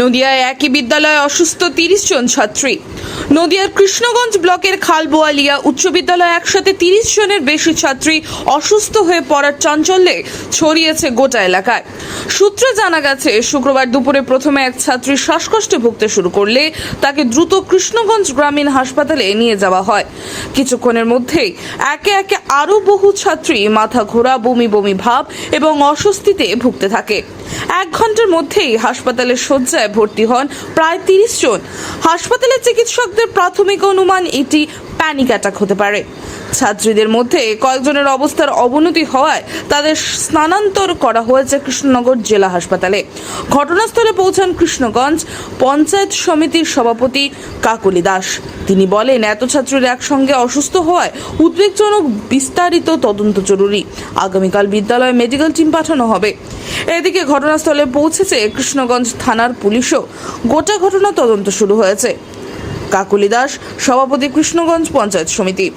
নদিয়ায় একই বিদ্যালয়ে অসুস্থ তিরিশ জন ছাত্রী। নদিয়ার কৃষ্ণগঞ্জ ব্লকের খালবোয়ালিয়া উচ্চ বিদ্যালয়ে একসাথে তিরিশ জনের বেশি ছাত্রী অসুস্থ হয়ে পড়ার চাঞ্চল্যে ছড়িয়েছে গোটা এলাকায়। সূত্রে জানা গেছে, শুক্রবার দুপুরে প্রথমে এক ছাত্রী শ্বাসকষ্টে ভুগতে শুরু করলে তাকে দ্রুত কৃষ্ণগঞ্জ গ্রামীণ হাসপাতালে নিয়ে যাওয়া হয়। কিছুক্ষণের মধ্যেই একে একে আরও বহু ছাত্রী মাথা ঘোরা বমি বমি ভাব এবং অস্বস্তিতে ভুগতে থাকে। এক ঘণ্টার মধ্যেই হাসপাতালের শয্যায় ভর্তি হন প্রায় তিরিশ জন। হাসপাতালের চিকিৎসকদের প্রাথমিক অনুমান এটি প্যানিক অ্যাটাক হতে পারে। ছাত্রীদের মধ্যে কয়েকজনের অবস্থার অবনতি হওয়ায় তাদের স্থানান্তর করা হয়েছে কৃষ্ণনগর জেলা হাসপাতালে। ঘটনাস্থলে পৌঁছান কৃষ্ণগঞ্জ পঞ্চায়েত সমিতির সভাপতি কাকলি দাস। তিনি বলেন, এত ছাত্রীরা একসঙ্গে অসুস্থ হওয়ায় উদ্বেগজনক বিস্তারিত তদন্ত জরুরি। আগামীকাল বিদ্যালয়ে মেডিকেল টিম পাঠানো হবে। এদিকে ঘটনাস্থলে পৌঁছেছে কৃষ্ণগঞ্জ থানার পুলিশও। গোটা ঘটনা তদন্ত শুরু হয়েছে। কাকুলি দাস, সভাপতি কৃষ্ণগঞ্জ পঞ্চায়েত সমিতি।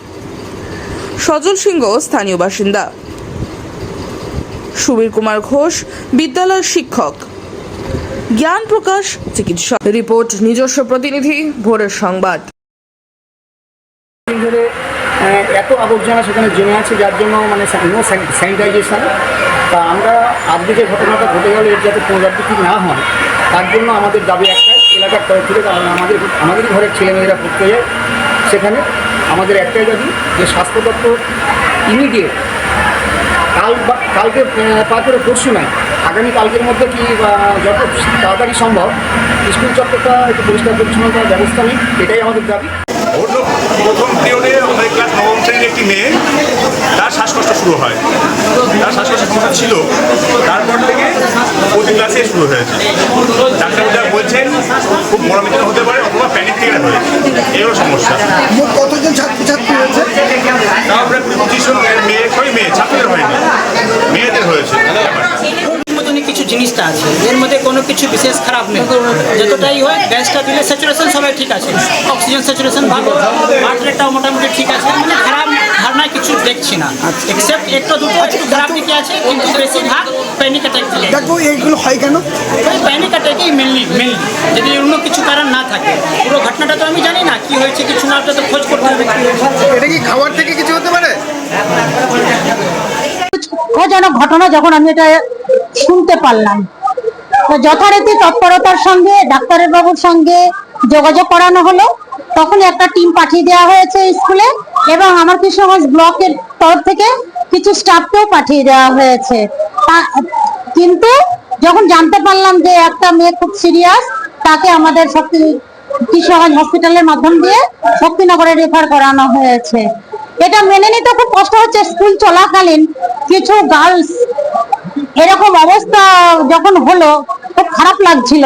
সজল সিংহ স্থানীয় বাসিন্দা। সুবীর কুমার ঘোষ, বিদ্যালয়ের শিক্ষক। জ্ঞান প্রকাশ, চিকিৎসক। রিপোর্ট, নিজস্ব প্রতিনিধি, ভোরের সংবাদ। এত আবর্জনা সেখানে জমে আছে, যার জন্য মানে নো স্যানিটাইজেশন তা আমরা আজকে যে ঘটনাটা ঘটে গেল, এর যাতে পুনরাবৃত্তি না হয়, তার জন্য আমাদের দাবি একটাই, এলাকার তরফ থেকে, আমাদের আমাদের ঘরের ছেলেমেয়েরা পড়তে যায়। আমাদের একটাই দাবি যে স্বাস্থ্য দপ্তর ইমিডিয়েট কাল কালকে তারপরে পরশু নাই আগামী কালকের মধ্যে কি যত তাড়াতাড়ি সম্ভব স্কুল চত্বরটা একটু পরিষ্কার পরিচ্ছন্ন করার ব্যবস্থা নেই এটাই আমাদের দাবি। প্রথম পিরিয়ডে আমাদের ক্লাস নবম শ্রেণির একটি মেয়ে, তার শ্বাসকষ্ট শুরু হয়। তার শ্বাসকষ্ট শুরু ছিল, তারপর থেকে প্রতি ক্লাসে শুরু হয়েছে। ডাক্তার বলছেন, খুব মরামিত হতে পারে অথবা প্যানিক থেকে হয়েছে হলো সমস্যা মোট কতজন ছাত্রছাত্রী হয়েছে তারপরে পঁচিশ জন মেয়ে সবই মেয়ে ছাত্রদের হয়নি মেয়েদের হয়েছে মতনই কিছু আছে। এর মধ্যে কোনো কিছু বিশেষ খারাপ নেই। যতটাই হয় গ্যাসটা দিলে স্যাচুরেশন সবাই ঠিক আছে। অক্সিজেন স্যাচুরেশন ভালো। হার্ট রেটটাও মোটামুটি ঠিক আছে। মানে খারাপ ধারণা কিছু দেখছি না। এক্সেপ্ট একটা দুটো একটু খারাপ দিকে আছে কিন্তু বেশিরভাগ প্যানিক অ্যাটাক দিকে দেখো এইগুলো হয় কেন? প্যানিক অ্যাটাকই মেনলি মেনলি যদি অন্য কিছু কারণ না থাকে। পুরো ঘটনাটা তো আমি জানি না কি হয়েছে কিছু না তো খোঁজ করতে হবে। এটা কি খাবার থেকে কিছু হতে পারে? দুঃখজনক ঘটনা যখন আমি এটা শুনতে পারলাম। যথারীতি তৎপরতার সঙ্গে, ডাক্তারের বাবুর সঙ্গে যোগাযোগ করানো হলো। তখন একটা টিম পাঠিয়ে দেওয়া হয়েছে স্কুলে এবং আমার কৃষ্ণগঞ্জ ব্লকের তরফ থেকে কিছু স্টাফকেও পাঠিয়ে দেওয়া হয়েছে। কিন্তু যখন জানতে পারলাম যে একটা মেয়ে খুব সিরিয়াস, তাকে আমাদের শক্তি, কৃষ্ণগঞ্জ হসপিটালের মাধ্যম দিয়ে শক্তিনগরে রেফার করানো হয়েছে। এটা মেনে নিতে খুব কষ্ট হচ্ছে। স্কুল চলাকালীন কিছু গার্লস এরকম অবস্থা যখন হলো খুব খারাপ লাগছিল।